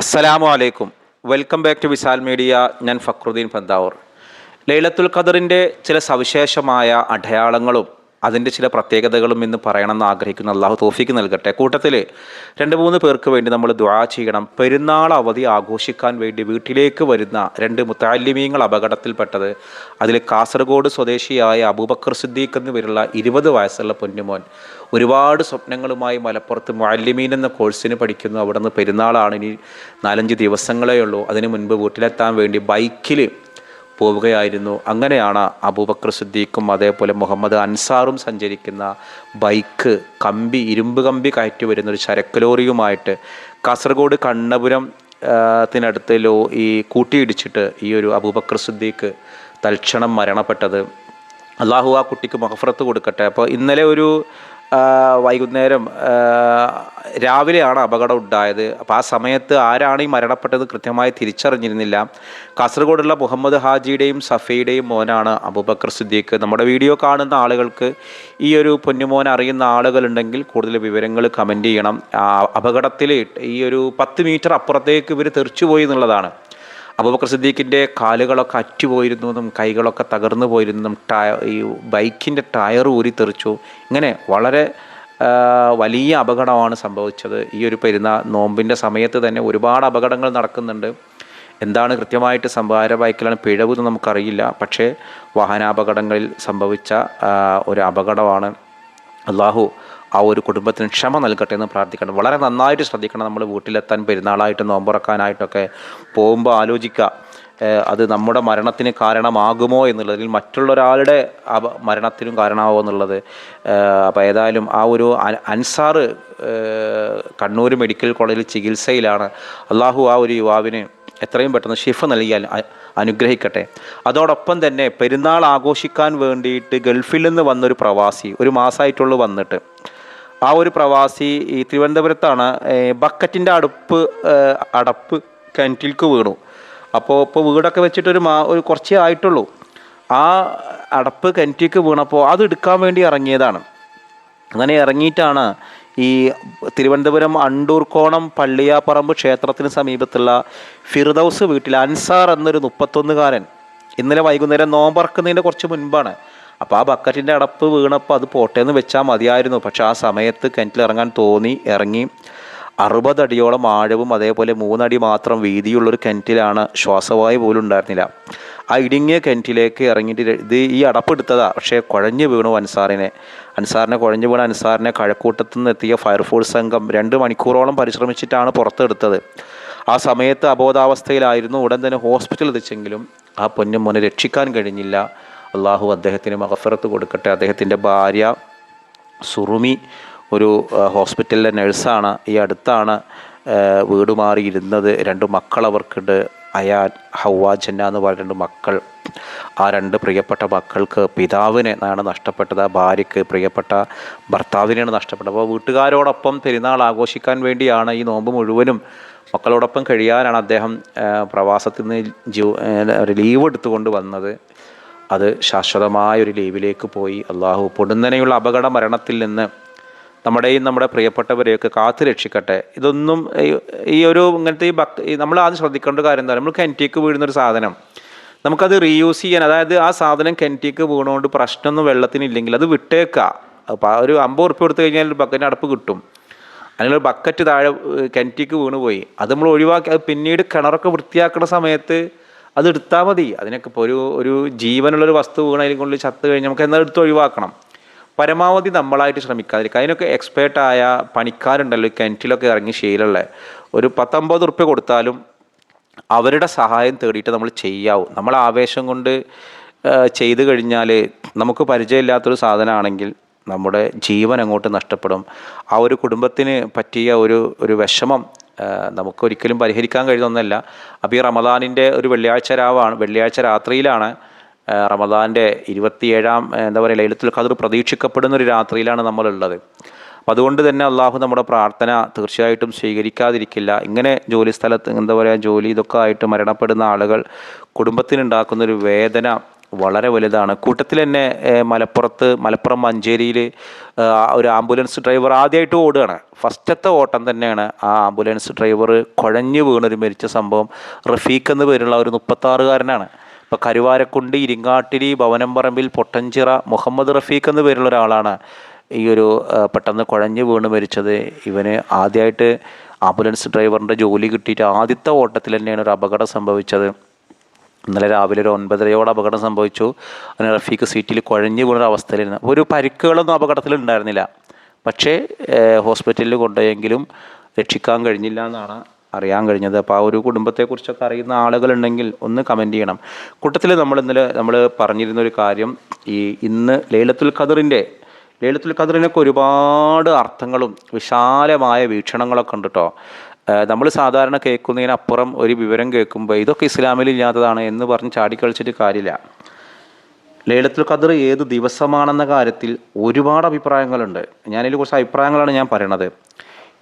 അസ്സലാമു അലൈക്കും. Welcome back to Vishal media. ഞാൻ ഫക്രുദ്ദീൻ പന്താവൂർ. ലൈലത്തുൽ ഖദറിന്റെ ചില സവിശേഷമായ അടയാളങ്ങളും അതിന്റെ ചില പ്രത്യേകതകളും ഇന്ന് പറയണമെന്ന് ആഗ്രഹിക്കുന്ന അള്ളാഹു തോഫിക്ക് നൽകട്ടെ. കൂട്ടത്തിൽ രണ്ട് മൂന്ന് പേർക്ക് വേണ്ടി നമ്മൾ ദുആ ചെയ്യണം. പെരുന്നാൾ അവധി ആഘോഷിക്കാൻ വേണ്ടി വീട്ടിലേക്ക് വരുന്ന രണ്ട് മുത്താലിമീങ്ങൾ അപകടത്തിൽപ്പെട്ടത് അതിൽ കാസർഗോഡ് സ്വദേശിയായ അബൂബക്കർ സിദ്ദീഖ് എന്ന് പേരുള്ള ഇരുപത് വയസ്സുള്ള പൊന്നുമോൻ ഒരുപാട് സ്വപ്നങ്ങളുമായി മലപ്പുറത്ത് മുഅല്ലിമീൻ എന്ന കോഴ്സിന് പഠിക്കുന്നു. അവിടെ നിന്ന് പെരുന്നാളാണ്. ഇനി നാലഞ്ച് ദിവസങ്ങളേ ഉള്ളൂ. അതിന് മുൻപ് വീട്ടിലെത്താൻ വേണ്ടി ബൈക്കിൽ പോവുകയായിരുന്നു. അങ്ങനെയാണ് അബൂബക്കർ സിദ്ദീഖും അതേപോലെ മുഹമ്മദ് അൻസാറും സഞ്ചരിക്കുന്ന ബൈക്ക് കമ്പി ഇരുമ്പ് കമ്പി കയറ്റി വരുന്ന ഒരു ചരക്ക് ലോറിയുമായിട്ട് കാസർഗോഡ് കണ്ണപുരം ത്തിനടുത്ത് ലോ ഈ കൂട്ടിയിടിച്ചിട്ട് ഈ ഒരു അബൂബക്കർ സിദ്ദീഖ് തൽക്ഷണം മരണപ്പെട്ടത്. അള്ളാഹു ആ കുട്ടിക്ക് മഹഫറത്ത് കൊടുക്കട്ടെ. അപ്പോൾ ഇന്നലെ ഒരു വൈകുന്നേരം രാവിലെയാണ് അപകടം ഉണ്ടായത് അപ്പോൾ ആ സമയത്ത് ആരാണ് ഈ മരണപ്പെട്ടത് കൃത്യമായി തിരിച്ചറിഞ്ഞിരുന്നില്ല. കാസർഗോഡുള്ള മുഹമ്മദ് ഹാജിയുടെയും സഫയുടെയും മോനാണ് അബൂബക്കർ സിദ്ദീഖ്. നമ്മുടെ വീഡിയോ കാണുന്ന ആളുകൾക്ക് ഈ ഒരു പൊന്നുമോൻ അറിയുന്ന ആളുകളുണ്ടെങ്കിൽ കൂടുതൽ വിവരങ്ങൾ കമന്റ് ചെയ്യണം. അപകടത്തിൽ ഈ ഒരു പത്ത് മീറ്റർ അപ്പുറത്തേക്ക് ഇവർ തെറിച്ചുപോയി എന്നുള്ളതാണ്. അബൂബക്കർ സിദ്ദീഖിന്റെ കാലുകളൊക്കെ അറ്റുപോയിരുന്നു എന്നും കൈകളൊക്കെ തകർന്നു പോയിരുന്നതും ടയ ഈ ബൈക്കിന്റെ ടയർ ഊരി തെറിച്ചു. ഇങ്ങനെ വളരെ വലിയ അപകടമാണ് സംഭവിച്ചത്. ഈ ഒരു പെരുന്നാൾ നോമ്പിന്റെ സമയത്ത് തന്നെ ഒരുപാട് അപകടങ്ങൾ നടക്കുന്നുണ്ട്. എന്താണ് കൃത്യമായിട്ട് സംഭാര ബൈക്കിലാണ് പിഴവ് എന്ന് നമുക്കറിയില്ല. പക്ഷേ വാഹനാപകടങ്ങളിൽ സംഭവിച്ച ഒരു അപകടമാണ്. അള്ളാഹു ആ ഒരു കുടുംബത്തിന് ക്ഷമ നൽകട്ടെ എന്ന് പ്രാർത്ഥിക്കണം. വളരെ നന്നായിട്ട് ശ്രദ്ധിക്കണം നമ്മൾ വീട്ടിലെത്താൻ പെരുന്നാളായിട്ട് നോമ്പുറക്കാനായിട്ടൊക്കെ പോകുമ്പോൾ ആലോചിക്കുക അത് നമ്മുടെ മരണത്തിന് കാരണമാകുമോ എന്നുള്ളതിൽ മറ്റുള്ള ഒരാളുടെ മരണത്തിനും കാരണമാകുമോ എന്നുള്ളത്. അപ്പോൾ ഏതായാലും ആ ഒരു അൻ- അൻസാറ് കണ്ണൂർ മെഡിക്കൽ കോളേജിൽ ചികിത്സയിലാണ്. അള്ളാഹു ആ ഒരു യുവാവിന് എത്രയും പെട്ടെന്ന് ഷിഫ് നൽകിയാൽ അനുഗ്രഹിക്കട്ടെ. അതോടൊപ്പം തന്നെ പെരുന്നാൾ ആഘോഷിക്കാൻ വേണ്ടിയിട്ട് ഗൾഫിൽ നിന്ന് വന്നൊരു പ്രവാസി ഒരു മാസമായിട്ടുള്ളൂ വന്നിട്ട്. ആ ഒരു പ്രവാസി ഈ തിരുവനന്തപുരത്താണ് ബക്കറ്റിന്റെ അടുപ്പ് അടപ്പ് കിണറ്റിലേക്ക് വീണു. അപ്പോൾ ഇപ്പോൾ വീടൊക്കെ വെച്ചിട്ടൊരു മാ ഒരു കുറച്ചേ ആയിട്ടുള്ളൂ. ആ അടപ്പ് കിണറ്റിലേക്ക് വീണപ്പോൾ അത് എടുക്കാൻ വേണ്ടി ഇറങ്ങിയതാണ്. അങ്ങനെ ഇറങ്ങിയിട്ടാണ് ഈ തിരുവനന്തപുരം അണ്ടൂർക്കോണം പള്ളിയാപ്പറമ്പ് ക്ഷേത്രത്തിന് സമീപത്തുള്ള ഫിർദൌസ് വീട്ടിൽ അൻസാർ എന്നൊരു മുപ്പത്തൊന്നുകാരൻ ഇന്നലെ വൈകുന്നേരം നോമ്പറക്കുന്നതിന്റെ കുറച്ച് മുൻപാണ്. അപ്പോൾ ആ ബക്കറ്റിന്റെ അടപ്പ് വീണപ്പോൾ അത് പോട്ടേന്ന് വെച്ചാൽ മതിയായിരുന്നു. പക്ഷേ ആ സമയത്ത് കിണറ്റിൽ ഇറങ്ങാൻ തോന്നി ഇറങ്ങി. അറുപത് അടിയോളം ആഴവും അതേപോലെ മൂന്നടി മാത്രം വീതിയുള്ളൊരു കിണറ്റിലാണ് ശ്വാസവായു പോലും ഉണ്ടായിരുന്നില്ല. ആ ഇടുങ്ങിയ കിണറ്റിലേക്ക് ഇറങ്ങിയിട്ട് ഇത് ഈ അടപ്പെടുത്തതാ. പക്ഷേ കുഴഞ്ഞു വീണു അൻസാറിനെ. അൻസാറിനെ കുഴഞ്ഞു വീണ അൻസാറിനെ കഴക്കൂട്ടത്തു നിന്ന് എത്തിയ ഫയർഫോഴ്സ് സംഘം രണ്ട് മണിക്കൂറോളം പരിശ്രമിച്ചിട്ടാണ് പുറത്തെടുത്തത്. ആ സമയത്ത് അബോധാവസ്ഥയിലായിരുന്നു ഉടൻ തന്നെ ഹോസ്പിറ്റലിൽ എത്തിച്ചെങ്കിലും ആ പൊന്നും മോനെ രക്ഷിക്കാൻ കഴിഞ്ഞില്ല. അള്ളാഹു അദ്ദേഹത്തിന് മഹഫറത്ത് കൊടുക്കട്ടെ. അദ്ദേഹത്തിന്റെ ഭാര്യ സുറുമി ഒരു ഹോസ്പിറ്റലിലെ നഴ്സാണ്. ഈ അടുത്താണ് വീട് മാറിയിരുന്നത്. രണ്ട് മക്കൾ അവർക്കുണ്ട് അയാൻ ഹൗവ ജന്ന എന്ന് പറയുന്ന രണ്ട് മക്കൾ. ആ രണ്ട് പ്രിയപ്പെട്ട മക്കൾക്ക് പിതാവിനെ ആണ് നഷ്ടപ്പെട്ടത്. ആ ഭാര്യയ്ക്ക് പ്രിയപ്പെട്ട ഭർത്താവിനെയാണ് നഷ്ടപ്പെട്ടത്. അപ്പോൾ വീട്ടുകാരോടൊപ്പം പെരുന്നാൾ ആഘോഷിക്കാൻ വേണ്ടിയാണ് ഈ നോമ്പ് മുഴുവനും മക്കളോടൊപ്പം കഴിയാനാണ് അദ്ദേഹം പ്രവാസത്തിൽ നിന്ന് ജീവ ലീവ് എടുത്തുകൊണ്ട് വന്നത്. അത് ശാശ്വതമായ ഒരു ലീവിലേക്ക് പോയി. അള്ളാഹു പൊടുന്നനെയുള്ള അപകട മരണത്തിൽ നിന്ന് നമ്മുടെയും നമ്മുടെ പ്രിയപ്പെട്ടവരെയൊക്കെ കാത്തു രക്ഷിക്കട്ടെ. ഇതൊന്നും ഈ- ഒരു ഇങ്ങനത്തെ ഈ ഭക്തി നമ്മൾ ആദ്യം ശ്രദ്ധിക്കേണ്ട കാര്യം എന്താ? നമ്മൾ വീഴുന്ന ഒരു സാധനം. നമുക്കത് റീയൂസ് ചെയ്യാൻ അതായത് ആ സാധനം കെന്റിക്ക് വീണുകൊണ്ട് പ്രശ്നമൊന്നും വെള്ളത്തിനില്ലെങ്കിൽ അത് വിട്ടേക്കുക അപ്പോൾ ഒരു അമ്പത് ഉറുപ്പ് കൊടുത്തു കഴിഞ്ഞാൽ ഒരു ബക്കറ്റിന് അടപ്പ് കിട്ടും. ഒരു ബക്കറ്റ് താഴെ കിണറ്റിലേക്ക് വീണുപോയി വീണ് പോയി. അത് നമ്മൾ ഒഴിവാക്കി അത് പിന്നീട് കിണറൊക്കെ വൃത്തിയാക്കുന്ന സമയത്ത് അത് എടുത്താൽ മതി. അതിനൊക്കെ ഇപ്പോൾ ഒരു ഒരു ജീവനുള്ളൊരു വസ്തു വീണതിൽ കൊണ്ട് ചത്ത് കഴിഞ്ഞാൽ നമുക്ക് എന്നാൽ എടുത്ത് ഒഴിവാക്കണം. പരമാവധി നമ്മളായിട്ട് ശ്രമിക്കാതിരിക്കുക. അതിനൊക്കെ എക്സ്പേർട്ടായ പണിക്കാരുണ്ടല്ലോ ഈ കിണറ്റിലൊക്കെ ഇറങ്ങി ശീലമുള്ള. ഒരു പത്തൊമ്പത് ഉറുപ്പ്യ കൊടുത്താലും അവരുടെ സഹായം തേടിയിട്ട് നമ്മൾ ചെയ്യാവും. നമ്മൾ ആവേശം കൊണ്ട് ചെയ്തു കഴിഞ്ഞാൽ നമുക്ക് പരിചയമില്ലാത്തൊരു സാധനമാണെങ്കിൽ നമ്മുടെ ജീവൻ അങ്ങോട്ട് നഷ്ടപ്പെടും. ആ ഒരു കുടുംബത്തിന് പറ്റിയ ഒരു ഒരു വിഷമം നമുക്ക് നമുക്കൊരിക്കലും പരിഹരിക്കാൻ കഴിയുന്നൊന്നല്ല അപ്പോൾ ഈ റമദാനിന്റെ ഒരു വെള്ളിയാഴ്ച രാവാണ് വെള്ളിയാഴ്ച രാത്രിയിലാണ് റമദാന്റെ ഇരുപത്തിയേഴാം എന്താ പറയുക ലൈലത്തുൽ ഖദർ പ്രതീക്ഷിക്കപ്പെടുന്ന ഒരു രാത്രിയിലാണ് നമ്മളുള്ളത്. അപ്പം അതുകൊണ്ട് തന്നെ അള്ളാഹു നമ്മുടെ പ്രാർത്ഥന തീർച്ചയായിട്ടും സ്വീകരിക്കാതിരിക്കില്ല. ഇങ്ങനെ ജോലി സ്ഥലത്ത് എന്താ പറയുക ജോലി ഇതൊക്കെ ആയിട്ട് മരണപ്പെടുന്ന ആളുകൾ കുടുംബത്തിനുണ്ടാക്കുന്നൊരു വേദന വളരെ വലുതാണ്. കൂട്ടത്തിൽ തന്നെ മലപ്പുറത്ത് മലപ്പുറം മഞ്ചേരിയിൽ ഒരു ആംബുലൻസ് ഡ്രൈവർ ആദ്യമായിട്ട് ഓടുകയാണ്. ഫസ്റ്റത്തെ ഓട്ടം തന്നെയാണ് ആ ആംബുലൻസ് ഡ്രൈവർ കുഴഞ്ഞു വീണൊരു മരിച്ച സംഭവം. റഫീഖ് എന്ന് പേരുള്ള ഒരു മുപ്പത്താറുകാരനാണ്. ഇപ്പോൾ കരുവാരക്കുണ്ട് ഇരിങ്ങാട്ടിരി ഭവനംപറമ്പിൽ പൊട്ടഞ്ചിറ മുഹമ്മദ് റഫീഖ് എന്ന പേരുള്ള ഒരാളാണ് ഈ ഒരു പെട്ടെന്ന് കുഴഞ്ഞ് വീണ് മരിച്ചത്. ഇവന് ആദ്യമായിട്ട് ആംബുലൻസ് ഡ്രൈവറിന്റെ ജോലി കിട്ടിയിട്ട് ആദ്യത്തെ ഓട്ടത്തിൽ തന്നെയാണ് ഒരു അപകടം സംഭവിച്ചത്. ഇന്നലെ രാവിലെ ഒരു ഒൻപതരയോടെ അപകടം സംഭവിച്ചു. അങ്ങനെ റഫീഖ് സീറ്റിൽ കുഴഞ്ഞു വീണ അവസ്ഥയിലിരുന്നു ഒരു പരിക്കുകളൊന്നും അപകടത്തിൽ ഉണ്ടായിരുന്നില്ല. പക്ഷേ ഹോസ്പിറ്റലിൽ കൊണ്ടുപോയെങ്കിലും രക്ഷിക്കാൻ കഴിഞ്ഞില്ല എന്നാണ് അറിയാൻ കഴിഞ്ഞത്. അപ്പോൾ ആ ഒരു കുടുംബത്തെക്കുറിച്ചൊക്കെ അറിയുന്ന ആളുകളുണ്ടെങ്കിൽ ഒന്ന് കമന്റ് ചെയ്യണം. കൂട്ടത്തിൽ നമ്മൾ ഇന്നലെ നമ്മൾ പറഞ്ഞിരുന്ന ഒരു കാര്യം ഈ ഇന്ന് ലേലത്തുൽ ഖദറിന്റെ ലേലത്തുൽ ഖദറിനൊക്കെ ഒരുപാട് അർത്ഥങ്ങളും വിശാലമായ വീക്ഷണങ്ങളൊക്കെ ഉണ്ട് കേട്ടോ നമ്മൾ സാധാരണ കേൾക്കുന്നതിനപ്പുറം ഒരു വിവരം കേൾക്കുമ്പോൾ ഇതൊക്കെ ഇസ്ലാമിൽ ഇല്ലാത്തതാണ് എന്ന് പറഞ്ഞ് ചാടിക്കളിച്ചിട്ട് കാര്യമില്ല. ലേലത്തുൽ ഖദർ ഏത് ദിവസമാണെന്ന കാര്യത്തിൽ ഒരുപാട് അഭിപ്രായങ്ങളുണ്ട്. ഞാനതിൽ കുറച്ച് അഭിപ്രായങ്ങളാണ് ഞാൻ പറയണത്.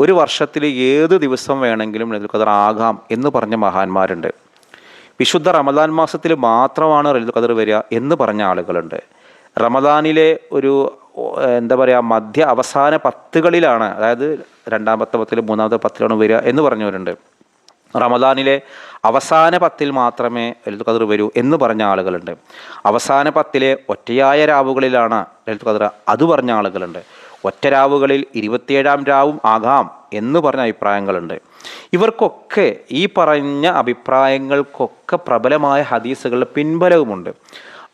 ഒരു വർഷത്തിൽ ഏത് ദിവസം വേണമെങ്കിലും ലൈലത്തുൽ ഖദർ ആകാം എന്ന് പറഞ്ഞ മഹാന്മാരുണ്ട്. വിശുദ്ധ റമദാൻ മാസത്തിൽ മാത്രമാണ് ലൈലത്തുൽ ഖദർ വരിക എന്ന് പറഞ്ഞ ആളുകളുണ്ട്. റമദാനിലെ ഒരു എന്താ പറയുക മധ്യ അവസാന പത്തുകളിലാണ് അതായത് രണ്ടാമത്തെ പത്തിൽ മൂന്നാമത്തെ പത്തിലാണ് വരിക എന്ന് പറഞ്ഞവരുണ്ട്. റമദാനിലെ അവസാന പത്തിൽ മാത്രമേ ലലിത് ഖദർ വരൂ എന്ന് പറഞ്ഞ ആളുകളുണ്ട്. അവസാന പത്തിലെ ഒറ്റയായ രാവുകളിലാണ് ലലിത് ഖദർ അത് പറഞ്ഞ ആളുകളുണ്ട്. ഒറ്റ രാവുകളിൽ ഇരുപത്തിയേഴാം രാവും ആകാം എന്ന് പറഞ്ഞ അഭിപ്രായങ്ങളുണ്ട്. ഇവർക്കൊക്കെ ഈ പറഞ്ഞ അഭിപ്രായങ്ങൾക്കൊക്കെ പ്രബലമായ ഹദീസുകളുടെ പിൻബലവുമുണ്ട്.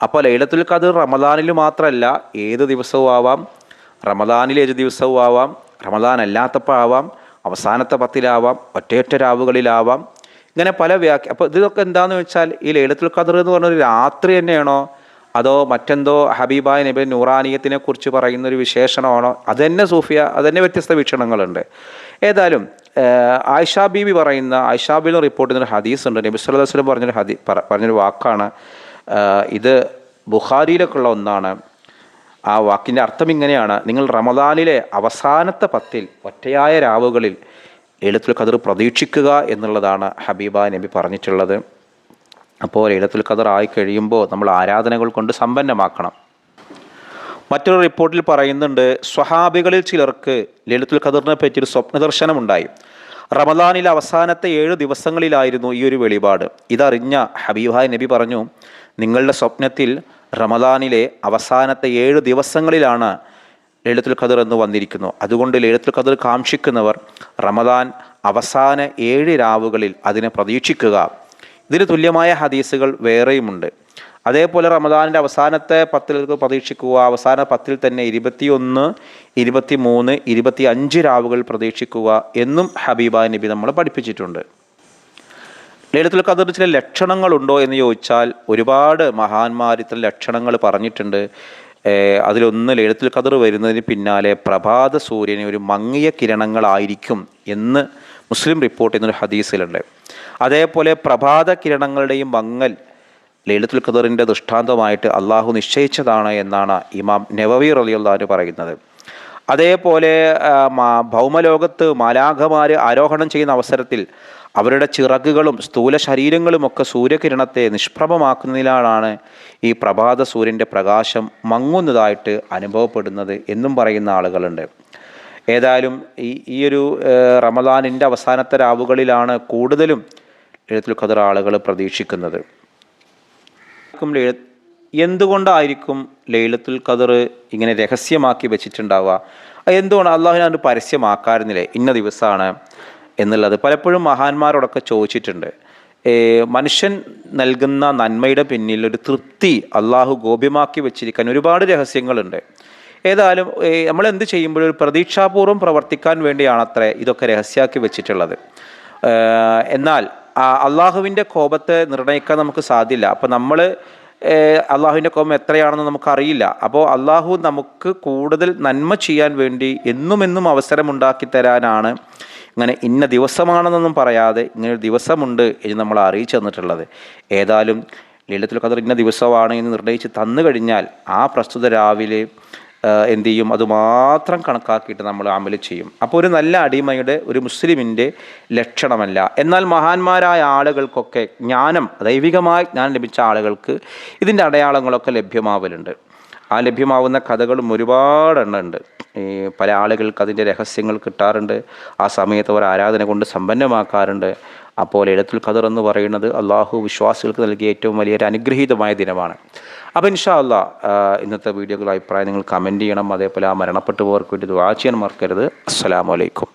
അപ്പോൾ ലൈലത്തുൽ ഖദർ റമദാനിൽ മാത്രമല്ല ഏത് ദിവസവും ആവാം റമദാനിൽ ഏത് ദിവസവും ആവാം റമദാൻ അല്ലാത്തപ്പോൾ ആവാം അവസാനത്തെ പത്തിലാവാം ഒറ്റയൊറ്റ രാവുകളിലാവാം. ഇങ്ങനെ പല വ്യാഖ്യ അപ്പോൾ ഇതൊക്കെ എന്താണെന്ന് വെച്ചാൽ ഈ ലൈലത്തുൽ ഖദർ എന്ന് പറഞ്ഞൊരു രാത്രി തന്നെയാണോ? അതോ മറ്റെന്തോ ഹബീബായ നബി നൂറാനിയത്തിനെ കുറിച്ച് പറയുന്ന ഒരു വിശേഷണമാണോ? അത് തന്നെ സൂഫിയ അത് തന്നെ വ്യത്യസ്ത വീക്ഷണങ്ങളുണ്ട്. ഏതായാലും ആയിഷാ ബീബി പറയുന്ന ആയിഷാ റിപ്പോർട്ട് ചെയ്യുന്ന ഹദീസ് ഉണ്ട് നബി സല്ലല്ലാഹു വസ്ലം പറഞ്ഞൊരു ഹദീ പറ- പറഞ്ഞൊരു വാക്കാണ്. ഇത് ബുഖാരിയിലൊക്കെ ഉള്ള ഒന്നാണ്. ആ വാക്കിന്റെ അർത്ഥം ഇങ്ങനെയാണ്. നിങ്ങൾ റമദാനിലെ അവസാനത്തെ പത്തിൽ ഒറ്റയായ രാവുകളിൽ എഴുത്തുൽ ഖദർ പ്രതീക്ഷിക്കുക എന്നുള്ളതാണ് ഹബീബ നബി പറഞ്ഞിട്ടുള്ളത്. അപ്പോൾ ലൈലത്തുൽ ഖദർ ആയി കഴിയുമ്പോൾ നമ്മൾ ആരാധനകൾ കൊണ്ട് സമ്പന്നമാക്കണം. മറ്റൊരു റിപ്പോർട്ടിൽ പറയുന്നുണ്ട് സ്വഹാബികളിൽ ചിലർക്ക് ലളിതുൽ ഖദറിനെ പറ്റിയൊരു സ്വപ്നദർശനമുണ്ടായി. റമദാനിലെ അവസാനത്തെ ഏഴ് ദിവസങ്ങളിലായിരുന്നു ഈ ഒരു വെളിപാട്. ഇതറിഞ്ഞ ഹബീബായ് നബി പറഞ്ഞു നിങ്ങളുടെ സ്വപ്നത്തിൽ റമദാനിലെ അവസാനത്തെ ഏഴ് ദിവസങ്ങളിലാണ് ലളിതുൽ ഖദർ എന്ന് വന്നിരിക്കുന്നു. അതുകൊണ്ട് ലളിതുൽ ഖദർ കാക്ഷിക്കുന്നവർ റമദാൻ അവസാന ഏഴ് രാവുകളിൽ അതിനെ പ്രതീക്ഷിക്കുക. ഇതിന് തുല്യമായ ഹദീസുകൾ വേറെയുമുണ്ട്. അതേപോലെ റമദാനിന്റെ അവസാനത്തെ പത്തിൽ പ്രതീക്ഷിക്കുക അവസാന പത്തിൽ തന്നെ ഇരുപത്തിയൊന്ന് ഇരുപത്തി മൂന്ന് ഇരുപത്തി അഞ്ച് രാവുകൾ പ്രതീക്ഷിക്കുക എന്നും ഹബീബ നബി നമ്മൾ പഠിപ്പിച്ചിട്ടുണ്ട്. ലളിതുൽ ഖദറിന് ചില ലക്ഷണങ്ങളുണ്ടോ എന്ന് ചോദിച്ചാൽ ഒരുപാട് മഹാന്മാർ ഇത്തരം ലക്ഷണങ്ങൾ പറഞ്ഞിട്ടുണ്ട്. അതിലൊന്ന് ലളിതുൽ ഖദർ വരുന്നതിന് പിന്നാലെ പ്രഭാത സൂര്യന് ഒരു മങ്ങിയ കിരണങ്ങളായിരിക്കും എന്ന് മുസ്ലിം റിപ്പോർട്ട് ചെയ്യുന്നൊരു ഹദീസിലുണ്ട്. അതേപോലെ പ്രഭാത കിരണങ്ങളുടെയും മങ്ങൽ ലളിതുൽ ഖദറിന്റെ ദൃഷ്ടാന്തമായിട്ട് അള്ളാഹു നിശ്ചയിച്ചതാണ് എന്നാണ് ഇമാം നവവി റലിയുള്ളാഹു പറയുന്നത്. അതേപോലെ ഭൗമലോകത്ത് മാലാഖമാർ ആരോഹണം ചെയ്യുന്ന അവസരത്തിൽ അവരുടെ ചിറകുകളും സ്ഥൂല ശരീരങ്ങളുമൊക്കെ സൂര്യകിരണത്തെ നിഷ്പ്രഭമാക്കുന്നതിലാണ് ഈ പ്രഭാത സൂര്യന്റെ പ്രകാശം മങ്ങുന്നതായിട്ട് അനുഭവപ്പെടുന്നത് എന്നും പറയുന്ന ആളുകളുണ്ട്. ഏതായാലും ഈ ഈയൊരു റമദാനിന്റെ അവസാനത്തെ രാവുകളിലാണ് കൂടുതലും എഴുത്തുൽ ഖദർ ആളുകൾ പ്രതീക്ഷിക്കുന്നത്. എന്തുകൊണ്ടായിരിക്കും ലൈലത്തുൽ ഖദർ ഇങ്ങനെ രഹസ്യമാക്കി വെച്ചിട്ടുണ്ടാവുക? എന്തുകൊണ്ട് അള്ളാഹുവിനത് പരസ്യമാക്കാറുന്നില്ലേ ഇന്ന ദിവസമാണ് എന്നുള്ളത് പലപ്പോഴും മഹാന്മാരോടൊക്കെ ചോദിച്ചിട്ടുണ്ട്. മനുഷ്യൻ നൽകുന്ന നന്മയുടെ പിന്നിൽ ഒരു തൃപ്തി അള്ളാഹു ഗോപ്യമാക്കി വെച്ചിരിക്കാൻ ഒരുപാട് രഹസ്യങ്ങളുണ്ട്. ഏതായാലും നമ്മൾ എന്ത് ചെയ്യുമ്പോഴും ഒരു പ്രതീക്ഷാപൂർവം പ്രവർത്തിക്കാൻ വേണ്ടിയാണ് അത്ര ഇതൊക്കെ രഹസ്യമാക്കി വെച്ചിട്ടുള്ളത്. എന്നാൽ അള്ളാഹുവിന്റെ കോപത്തെ നിർണയിക്കാൻ നമുക്ക് സാധ്യമില്ല അപ്പോൾ നമ്മൾ അള്ളാഹുവിന്റെ കോപം എത്രയാണെന്ന് നമുക്കറിയില്ല. അപ്പോൾ അള്ളാഹു നമുക്ക് കൂടുതൽ നന്മ ചെയ്യാൻ വേണ്ടി എന്നും എന്നും അവസരം ഉണ്ടാക്കി തരാനാണ് ഇങ്ങനെ ഇന്ന ദിവസമാണെന്നൊന്നും പറയാതെ ഇങ്ങനെ ഒരു ദിവസമുണ്ട് എന്ന് നമ്മൾ അറിയിച്ചു തന്നിട്ടുള്ളത്. ഏതായാലും ലളിതത്തിൽ ഖദർ ഇന്ന ദിവസമാണ് എന്ന് നിർണയിച്ച് തന്നു കഴിഞ്ഞാൽ ആ പ്രസ്തുത രാവിലെ എന്ത് ചെയ്യും? അതുമാത്രം കണക്കാക്കിയിട്ട് നമ്മൾ അമൽ ചെയ്യും. അപ്പോൾ ഒരു നല്ല അടിമയുടെ ഒരു മുസ്ലിമിന്റെ ലക്ഷണമല്ല. എന്നാൽ മഹാന്മാരായ ആളുകൾക്കൊക്കെ ജ്ഞാനം ദൈവികമായി ജ്ഞാനം ലഭിച്ച ആളുകൾക്ക് ഇതിന്റെ അടയാളങ്ങളൊക്കെ ലഭ്യമാവലുണ്ട്. ആ ലഭ്യമാവുന്ന കഥകളും ഒരുപാടെണ്ണം ഉണ്ട് ഈ പല ആളുകൾക്ക് അതിന്റെ രഹസ്യങ്ങൾ കിട്ടാറുണ്ട്. ആ സമയത്ത് അവർ ആരാധന കൊണ്ട് സമ്പന്നമാക്കാറുണ്ട്. അപ്പോൾ എഴുത്തുൽ ഖദർ എന്ന് പറയുന്നത് അള്ളാഹു വിശ്വാസികൾക്ക് നൽകിയ ഏറ്റവും വലിയൊരു അനുഗ്രഹീതമായ ദിനമാണ്. അപ്പോൾ ഇൻഷാ അല്ലാ ഇന്നത്തെ വീഡിയോകളുടെ അഭിപ്രായം നിങ്ങൾ കമന്റ് ചെയ്യണം. അതേപോലെ ആ മരണപ്പെട്ടു പോയവർക്ക് വേണ്ടി ദുആ ചെയ്യാൻ മറക്കരുത്. അസ്സലാമു അലൈക്കും.